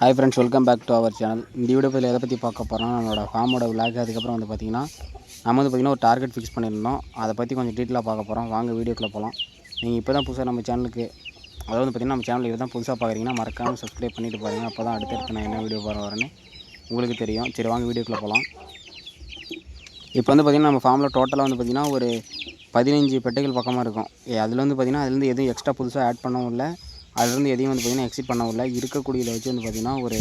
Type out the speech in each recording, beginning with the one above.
Hi friends welcome back to our channel இந்த video பதில் எதை பற்றி பார்க்க போகிறோம் நம்மளோட ஃபார்மோட விளாக் அதுக்கப்புறம் வந்து பார்த்திங்கன்னா நம்ம வந்து பார்த்திங்கன்னா ஒரு டார்கெட் ஃபிக்ஸ் பண்ணியிருந்தோம். அதை பற்றி கொஞ்சம் டீட்டெயிலாக பார்க்க போகிறோம் வாங்க வீடியோக்குள்ளே போகலாம் நீங்கள் இப்போ தான் புதுசாக நம்ம சேனலுக்கு அதாவது வந்து பார்த்திங்கன்னா நம்ம சேனல் இது தான் புதுசாக பார்க்குறீங்கன்னா மறக்காமல் சப்ஸ்கிரைப் பண்ணிட்டு பாருங்கள் அப்போ தான் அடுத்தடுத்து நான் என்ன வீடியோ போகிற வரேன்னு உங்களுக்கு தெரியும். சரி வாங்க வீடியோக்குள்ளே போகலாம் இப்போ வந்து பார்த்திங்கன்னா நம்ம ஃபார்மில் டோட்டலாக வந்து பார்த்திங்கன்னா ஒரு பதினஞ்சு பெட்டைகள் பக்கமாக இருக்கும். ஏ, அதில் வந்து பார்த்திங்கன்னா அதுலேருந்து எதுவும் எக்ஸ்ட்ரா புதுசாக ஆட் பண்ணவும் இல்லை. அதுலேருந்து எதையும் வந்து பார்த்திங்கன்னா எக்ஸிட் பண்ண இல்லை இருக்கக்கூடியதை வச்சு வந்து பார்த்திங்கன்னா ஒரு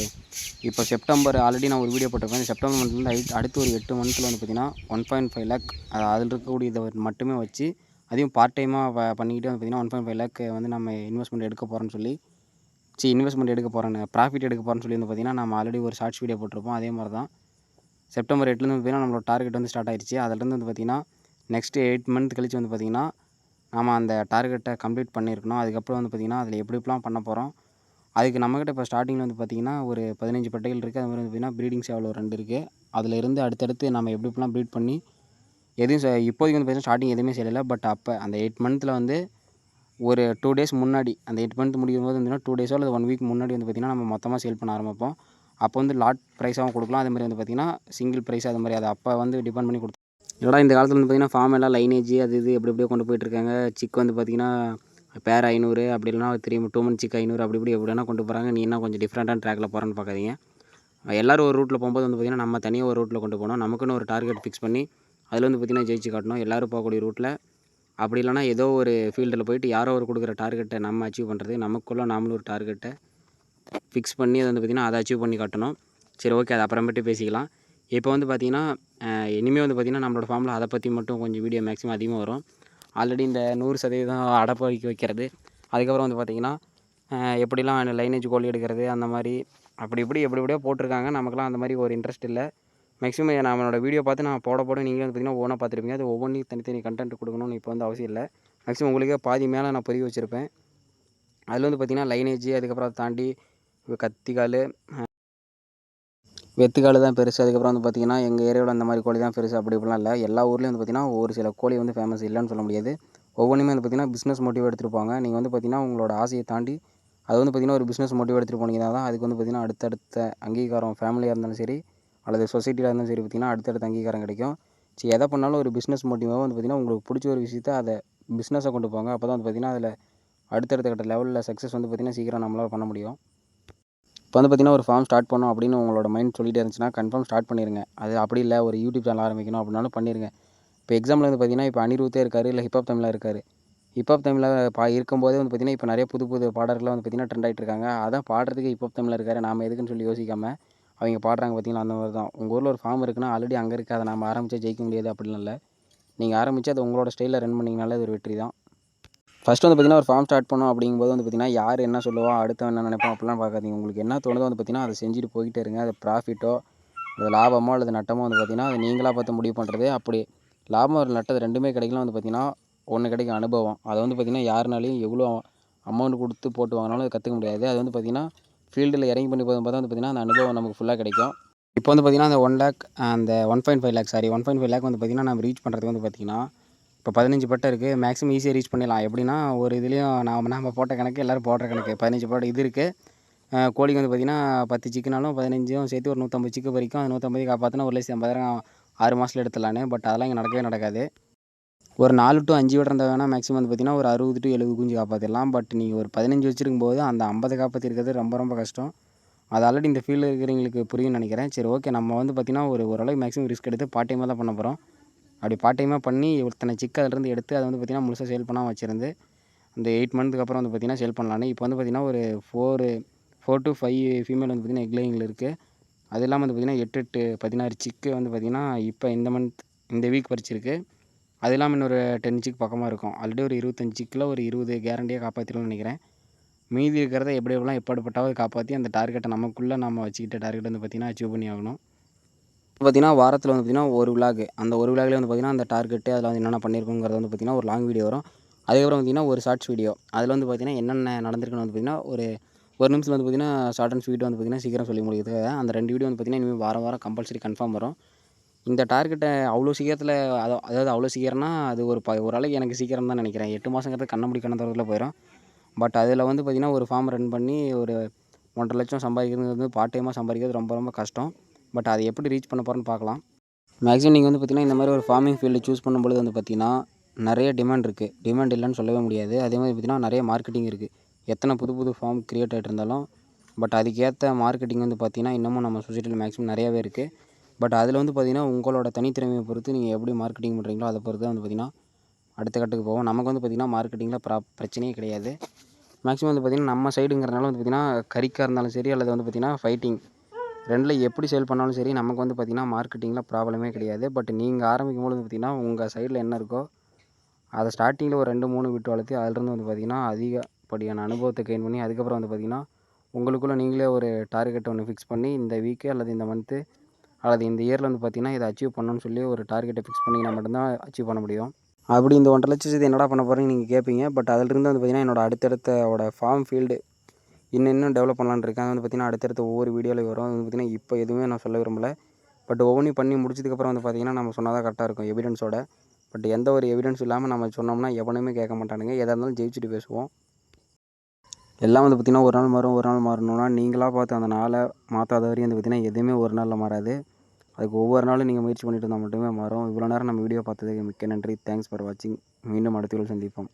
இப்போ செப்டம்பர் ஆல்ரெடி நான் ஒரு வீடியோ போட்டிருப்பேன் செப்டம்பர் மந்த்லேருந்து அடுத்து ஒரு எட்டு மந்த்தில் வந்து பார்த்திங்கன்னா ஒன் பாயிண்ட் ஃபைவ் லேக் அதில் இருக்கக்கூடியதை மட்டுமே வச்சு அதையும் பார்ட் டைமாக பண்ணிக்கிட்டு வந்து பார்த்திங்கன்னா ஒன் பாயிண்ட் ஃபைவ் லேக் வந்து நம்ம இன்வெஸ்ட்மெண்ட் எடுக்க போகிறோன்னு சொல்லி சி இன்வெஸ்ட்மெண்ட் எடுக்க போகிறேன்னு ப்ராஃபிட் எடுக்க போகிறேன்னு சொல்லி வந்து பார்த்திங்கன்னா நம்ம ஆல்ரெடி ஒரு ஷார்ட்ஸ் வீடியோ போட்டிருப்போம். அதே மாதிரி தான் செப்டம்பர் எட்டுலேருந்து பார்த்திங்கன்னா நம்மளோட டார்கெட் வந்து ஸ்டார்ட் ஆயிடுச்சு அதுலேருந்து வந்து பார்த்திங்கன்னா நெக்ஸ்ட்டு எயிட் மந்த் கழிச்சு வந்து பார்த்திங்கன்னா நாம் அந்த டார்கெட்டை கம்ப்ளீட் பண்ணியிருக்கணும். அதுக்கப்புறம் வந்து பார்த்திங்கன்னா அதில் எப்படி எப்படிலாம் பண்ண போகிறோம் அதுக்கு நம்மக்கிட்ட இப்போ ஸ்டார்டிங்கில் வந்து பார்த்திங்கன்னா ஒரு பதினஞ்சு பட்டைகள் இருக்குது அது மாதிரி வந்து பார்த்திங்கன்னா ப்ரீடிங் சேவல் ரெண்டு இருக்குது அதில் இருந்து அடுத்தடுத்து நம்ம எப்படி இப்படிலாம் ப்ரீட் பண்ணி எதுவும் இப்போதைக்கு வந்து பார்த்திங்கன்னா ஸ்டார்டிங் எதுவுமே செய்யலை பட் அப்போ அந்த எயிட் மந்த்தில் வந்து ஒரு டூ டேஸ் முன்னாடி அந்த எயிட் மந்த் முடியும் போது வந்து டூ டேஸோ அல்லது ஒன் வீக் முன்னாடி வந்து பார்த்திங்கன்னா நம்ம மொத்தமாக சேல் பண்ண ஆரம்பிப்போம். அப்போ வந்து லாட் ப்ரைஸாகவும் கொடுக்கலாம். அதே மாதிரி வந்து பார்த்திங்கன்னா சிங்கிள் ப்ரைஸ் அது மாதிரி அதை அப்போ வந்து டிபெண்ட் பண்ணி கொடுத்து இல்லைடா இந்த காலத்தில் வந்து பார்த்திங்கன்னா ஃபார்ம் எல்லாம் லைனேஜ் அது இது எப்படி எப்படியோ கொண்டு போயிட்டுருக்காங்க. சிக் வந்து பார்த்திங்கன்னா பேர் ஐநூறு அப்படி இல்லைனா த்ரீ டூ மந்த் சிக் ஐநூறு அப்படி இப்படி எப்படி கொண்டு போகிறாங்க நீ என்ன கொஞ்சம் டிஃப்ரெண்ட்டான ட்ராக்கில் போகிறேன்னு பார்க்காதீங்க எல்லோரும் ஒரு ரூட்டில் போகும்போது வந்து பார்த்திங்கன்னா நம்ம தனியாக ஒரு ரூட்டில் கொண்டு போகணும். நமக்குன்னு ஒரு டார்கெட் ஃபிக்ஸ் பண்ணி அதில் வந்து பார்த்திங்கன்னா ஜெயிச்சு காட்டணும். எல்லோரும் போகக்கூடிய ரூட்டில் அப்படி இல்லைனா ஏதோ ஒரு ஃபீல்டில் போயிட்டு யாரோ ஒரு கொடுக்குற டார்கெட்டை நம்ம அச்சீவ் பண்ணுறது நமக்குள்ளே நாமளும் ஒரு டார்கெட்டை ஃபிக்ஸ் பண்ணி அதை வந்து பார்த்திங்கன்னா அதை அச்சீவ் பண்ணி காட்டணும். சரி ஓகே அது அப்புறமேட்டு பேசிக்கலாம். இப்போ வந்து பார்த்திங்கன்னா இனிமேல் வந்து பார்த்திங்கன்னா நம்மளோட ஃபார்மில் அதை பற்றி மட்டும் கொஞ்சம் வீடியோ மேக்ஸிமம் அதிகமாக வரும். ஆல்ரெடி இந்த நூறு சதவீதம் அடப்பாக்கி வைக்கிறது. அதுக்கப்புறம் வந்து பார்த்திங்கன்னா எப்படிலாம் லைனேஜ் கோழி எடுக்கிறது அந்த மாதிரி அப்படி இப்படி எப்படி எப்படியோ போட்டிருக்காங்க. நமக்குலாம் அந்த மாதிரி ஒரு இன்ட்ரெஸ்ட் இல்லை. மேக்ஸிமம் நம்மளோட வீடியோ பார்த்து நான் போட போட நீங்கள் வந்து பார்த்திங்கன்னா ஒவ்வொன்றா பார்த்துருப்பீங்க. அது ஒவ்வொன்றையும் தனித்தனி கண்டென்ட் கொடுக்கணும்னு இப்போ வந்து அவசியம் இல்லை. மேக்ஸிமம் உங்களுக்கே பாதி மேலே நான் பதிவு வச்சுருப்பேன். அதில் வந்து பார்த்திங்கன்னா லைனேஜ் அதுக்கப்புறம் அதை தாண்டி கத்திக்கால் வெத்துக்கால் தான் பெருசு. அதுக்கப்புறம் வந்து பார்த்திங்கன்னா எங்கள் ஏரியாவில் அந்த மாதிரி கோழி தான் பெருசு. அப்படி இப்படிலாம் இல்லை. எல்லா ஊர்லேயும் வந்து பார்த்திங்கன்னா ஒரு சில கோழி வந்து ஃபேமஸ் இல்லைன்னு சொல்ல முடியாது. ஒவ்வொன்றுமே வந்து பார்த்திங்கன்னா பிஸ்னஸ் மோட்டிவ் எடுத்துருப்பாங்க நீங்கள் வந்து பார்த்திங்கன்னா உங்களோட ஆசையை தாண்டி அது வந்து பார்த்திங்கன்னா ஒரு பிஸ்னஸ் மோட்டிவ் எடுத்துகிட்டு போனீங்கன்னா தான் அதுக்கு வந்து பார்த்திங்கன்னா அடுத்தடுத்த அங்கீகாரம் ஃபேமிலியாக இருந்தாலும் சரி அல்லது சொசைட்டியில் இருந்தாலும் சரி பார்த்திங்கன்னா அடுத்தடுத்த அங்கீகாரம் கிடைக்கும். சரி எதை பண்ணாலும் ஒரு பிஸ்னஸ் மோட்டிவாக வந்து பார்த்திங்கன்னா உங்களுக்கு பிடிச்ச ஒரு விஷயத்தை அதை பிஸ்னஸை கொண்டு போங்க. அப்போ தான் வந்து பார்த்திங்கன்னா அதில் அடுத்தடுத்த கட்ட லெவலில் சக்ஸஸ் வந்து பார்த்திங்கன்னா சீக்கிரம் நம்மளால் பண்ண முடியும். வந்து பார்த்திங்கன்னா ஒரு ஃபார்ம் ஸ்டார்ட் பண்ணோம் அப்படின்னு உங்களோட மைண்ட் சொல்லிகிட்டே இருந்துச்சுன்னா கன்ஃபார்ம் ஸ்டார்ட் பண்ணிடுங்க அது அப்படி இல்லை ஒரு யூடியூப் சேனல் ஆரம்பிக்கணும் அப்படின்னாலும் பண்ணிடுங்க இப்போ எக்ஸாம்பிள் வந்து பார்த்திங்கன்னா இப்போ அனிருத்தே இருக்காரு இல்லை ஹிப்ஹாப் தமிழில் இருக்காரு. ஹிப்ஹாப் தமிழில் பா இருக்கும்போதே வந்து பார்த்திங்கன்னா இப்போ நிறைய புது புது பாடல்கள்லாம் வந்து பார்த்திங்கன்னா ட்ரெண்ட் ஆகிட்டு இருக்காங்க. அதான் பாடுறதுக்கு ஹிப்ஹாப் தமிழில் இருக்காரு நாம் எதுக்குன்னு சொல்லி யோசிக்காமல் அவங்க பாடுறாங்க பார்த்தீங்கன்னா அந்த மாதிரி தான். உங்கள் ஊரில் ஒரு ஃபார்ம் இருக்குன்னா ஆல்ரெடி அங்கே இருக்குது அதை நம்ம ஆரம்பித்தா ஜெயிக்க முடியாது அப்படிலாம் இல்லை. நீங்கள் ஆரம்பித்து அதை உங்களோட ஸ்டைலில் ரன் பண்ணிங்கனாலே அது ஒரு வெற்றி தான். ஃபஸ்ட்டு வந்து பார்த்திங்கன்னா ஒரு ஃபார்ம் ஸ்டார்ட் பண்ணோம் அப்படிங்கும்போது வந்து பார்த்திங்கன்னா யார் என்ன சொல்லுவா அடுத்த என்ன நினைப்போம் அப்படிலாம் பார்க்காதீங்க உங்களுக்கு என்ன தோணுதோ வந்து பார்த்திங்கன்னா அதை செஞ்சுட்டு போய்கிட்டே இருங்க அது ப்ராஃபிட்டோ அது லாபமோ அல்லது நட்டமோ வந்து பார்த்திங்கன்னா அது நீங்களாக பார்த்து முடிவு பண்ணுறது அப்படி லாபம் ஒரு நட்டது ரெண்டுமே கிடைக்கலாம் வந்து பார்த்திங்கன்னா ஒன்று கிடைக்கும் அனுபவம் அதை வந்து பார்த்திங்கன்னா யாருனாலையும் எவ்வளோ அமௌண்ட் கொடுத்து போட்டு வாங்கினாலும் அது கற்றுக்க முடியாது அது வந்து பார்த்திங்கன்னா ஃபீல்டில் இறங்கி பண்ணி போதும் பார்த்தா வந்து பார்த்திங்கன்னா அந்த அனுபவம் நமக்கு ஃபுல்லாக கிடைக்கும் இப்போ வந்து பார்த்திங்கன்னா அந்த ஒன் லேக் அந்த one point five lakh sorry one point five lakh வந்து பார்த்திங்கன்னா நம்ம ரீச் பண்ணுறதுக்கு வந்து பார்த்திங்கன்னா இப்போ பதினஞ்சு பட்டை இருக்குது மேக்ஸிமம் ஈஸியாக ரீச் பண்ணிடலாம். எப்படின்னா ஒரு இதுலேயும் நாம் நம்ம போட்ட கணக்கு எல்லோரும் போடுற கணக்கு. பதினஞ்சு பட்டை இது இருக்குது கோழிக்கு வந்து பார்த்திங்கன்னா பத்து சிக்கனாலும் பதினஞ்சும் சேர்த்து ஒரு நூற்றம்பது சிக்கு வரைக்கும் அது நூற்றம்பது காப்பாற்றினா ஒரு லட்சத்தி ஐம்பதாயிரம் ஆறு மாதத்தில் எடுத்துடலான்னு. பட் அதெல்லாம் இங்கே நடக்கவே நடக்காது. ஒரு நாலு டு அஞ்சு விட இருந்தால் வேணால் மேக்ஸிமம் வந்து பார்த்திங்கன்னா ஒரு அறுபது டு எழுபது குஞ்சு காப்பாற்றிடலாம் பட் நீங்கள் ஒரு பதினஞ்சு வச்சிருக்கும் போது அந்த ஐம்பது காப்பாற்றிருக்கிறது ரொம்ப ரொம்ப கஷ்டம். அது ஆல்ரெடி இந்த ஃபீல்டில் இருக்கிறவங்களுக்கு புரியும்னு நினைக்கிறேன். சரி ஓகே நம்ம வந்து பார்த்திங்கன்னா ஒரு ஓரளவுக்கு மேக்ஸிமம் ரிஸ்க் எடுத்து பார்ட் டைமாக தான் பண்ண போகிறோம் அப்படி பார்ட் டைமாக பண்ணி இத்தனை சிக்கு அதிலிருந்து எடுத்து அதை வந்து பார்த்திங்கன்னா முழுசாக சேல் பண்ணாமல் வச்சுருந்து அந்த எயிட் மந்த்துக்கு அப்புறம் வந்து பார்த்திங்கன்னா சேல் பண்ணலான்னு. இப்போ வந்து பார்த்திங்கன்னா ஒரு four four to five female வந்து பார்த்திங்கன்னா எக்லைனில் இருக்குது அது இல்லாமல் வந்து பார்த்திங்கன்னா எட்டு எட்டு பதினாறு சிக்கு வந்து பார்த்திங்கன்னா இப்போ இந்த மந்த் இந்த வீக் பறிச்சிருக்கு அது இல்லாமல் இன்னொரு டென் சிக் பக்கமாக இருக்கும். ஆல்ரெடி ஒரு இருபத்தஞ்சு சிக்கில் ஒரு இருபது கேரண்டியாக காப்பாற்றிடும்னு நினைக்கிறேன். மீதி இருக்கிறத எப்படி எப்படிலாம் எப்படிப்பட்டாவது காப்பாற்றி அந்த டார்கெட்டை நமக்குள்ளே நம்ம வச்சுக்கிட்ட டார்கெட் வந்து பார்த்திங்கன்னா அச்சீவ் பண்ணி ஆகணும். பார்த்திங்கன்னா வாரத்தில் வந்து பார்த்திங்கன்னா ஒரு விலாக் அந்த ஒரு விலாக்லேயே வந்து பார்த்திங்கன்னா அந்த டார்கெட்டு அதில் வந்து என்னென்ன பண்ணியிருக்கோங்கிறது வந்து பார்த்திங்கன்னா ஒரு லாங் வீடியோ வரும். அதுக்கப்புறம் பார்த்திங்கன்னா ஒரு ஷார்ட்ஸ் வீடியோ அதில் வந்து பார்த்திங்கன்னா என்னென்ன நடந்திருக்குன்னு வந்து பார்த்திங்கன்னா ஒரு ஒரு நிமிஷத்தில் வந்து பார்த்திங்கன்னா ஷார்ட் அண்ட் ஸ்வீட் வந்து பார்த்திங்கன்னா சீக்கிரம் சொல்லி முடியுது. அந்த ரெண்டு வீடியோ வந்து பார்த்திங்கன்னா இனிமேல் வாரம் வாரம் கம்பல்சரி கன்ஃபார்ம் வரும். இந்த டார்கெட்டை அவ்வளோ சீக்கிரத்தில் அதாவது அவ்வளோ சீக்கிரம்னா அது ஒரு ப ஓரளவுக்கு எனக்கு சீக்கிரம் தான் நினைக்கிறேன். எட்டு மாதங்கிறது கண்ண முடி கண்ண போயிடும் பட் அதில் வந்து பார்த்திங்கன்னா ஒரு ஃபார்ம் ரன் பண்ணி ஒரு ஒன்றரை லட்சம் சம்பாதிக்கிறது வந்து பார்ட் டைமாக சம்பாதிக்கிறது ரொம்ப ரொம்ப கஷ்டம். பட் அதை எப்படி ரீச் பண்ண போகிறோன்னு பார்க்கலாம். மேக்ஸிமம் நீங்கள் வந்து பார்த்திங்கன்னா இந்த மாதிரி ஒரு ஃபார்மிங் ஃபீல்டு சூஸ் பண்ணும்பொழுது வந்து பார்த்திங்கன்னா நிறைய டிமாண்ட் இருக்குது டிமாண்ட் இல்லைன்னு சொல்லவே முடியாது. அதே மாதிரி பார்த்திங்கன்னா நிறைய மார்க்கெட்டிங் இருக்குது எத்தனை புது புது ஃபார்ம் க்ரியேட் ஆகிட்டு இருந்தாலும் பட் அதுக்கேற்ற மார்க்கெட்டிங் வந்து பார்த்திங்கன்னா இன்னமும் நம்ம சொசைட்டியில் மேக்ஸிமம் நிறையாவே இருக்குது பட் அதில் வந்து பார்த்திங்கன்னா உங்களோட தனித்திறமையை பொறுத்து நீங்கள் எப்படி மார்க்கெட்டிங் பண்ணுறீங்களோ அதை பொறுத்து வந்து பார்த்திங்கன்னா அடுத்த கட்டுக்கு போவோம். நமக்கு வந்து பார்த்திங்கன்னா மார்க்கெட்டிங்கில் ப்ரா பிரச்சனையே கிடையாது. மேக்ஸிமம் வந்து பார்த்திங்கன்னா நம்ம சைடுங்கிறனால வந்து பார்த்திங்கன்னா கறிக்காக இருந்தாலும் சரி அல்லது வந்து பார்த்திங்கன்னா ஃபைட்டிங் ரெண்டில் எப்படி சேல் பண்ணாலும் சரி நமக்கு வந்து பார்த்திங்கன்னா மார்க்கெட்டிங்கில் ப்ராப்ளமே கிடையாது. பட் நீங்கள் ஆரம்பிக்கும் பொழுது பார்த்திங்கன்னா உங்கள் சைடில் என்ன இருக்கோ அதை ஸ்டார்டிங்கில் ஒரு ரெண்டு மூணு விட்டு வளர்த்து அதிலிருந்து வந்து பார்த்திங்கன்னா அதிகப்படியான அனுபவத்தை கெயின் பண்ணி அதுக்கப்புறம் வந்து பார்த்திங்கன்னா உங்களுக்குள்ளே நீங்களே ஒரு டார்கெட் ஒன்று ஃபிக்ஸ் பண்ணி இந்த வீக்கு அல்லது இந்த மந்த்து அல்லது இந்த இயரில் வந்து பார்த்திங்கன்னா இதை அச்சீவ் பண்ணணும்னு சொல்லி ஒரு டார்கெட்டை ஃபிக்ஸ் பண்ணிங்கன்னா மட்டும்தான் அச்சீவ் பண்ண முடியும். அப்படி இந்த ஒன்றரை லட்சத்து என்னடா பண்ண போகிறீங்க நீங்கள் கேட்பீங்க பட் அதிலிருந்து வந்து பார்த்திங்கன்னா என்னோடய அடுத்தடுத்தோட ஃபார்ம் ஃபீல்டு இன்னும் இன்னும் டெவலப் பண்ணலான்னு இருக்கேன். அது வந்து பார்த்திங்கன்னா அடுத்தடுத்த ஒவ்வொரு வீடியோவில் வரும். அது வந்து பார்த்திங்கன்னா இப்போ எதுவுமே நான் சொல்ல விரும்பல. பட் ஒவ்வொன்றையும் பண்ணி முடிச்சதுக்கப்புறம் வந்து பார்த்திங்கன்னா நம்ம சொன்னால் தான் கரெக்டாக இருக்கும் எவிடன்ஸோட பட் எந்த ஒரு எவிடன்ஸ் இல்லாமல் நம்ம சொன்னோம்னா எவனுமே கேட்க மாட்டானுங்க. எதாக இருந்தாலும் ஜெயிச்சுட்டு பேசுவோம். எல்லாம் வந்து பார்த்திங்கன்னா ஒரு நாள் மாறும் ஒரு நாள் மாறணும்னா நீங்களாக பார்த்து அந்த நாளை மாற்றாத வரையும் வந்து பார்த்திங்கன்னா எதுவுமே ஒரு நாளில் மாறாது. அதுக்கு ஒவ்வொரு நாளும் நீங்கள் முயற்சி பண்ணிட்டு இருந்தால் மட்டுமே மாறும். இவ்வளோ நேரம் நம்ம வீடியோ பார்த்ததுக்கு மிக்க நன்றி. தேங்க்ஸ் ஃபார் வாட்சிங் மீண்டும் அடுத்த சந்திப்போம்.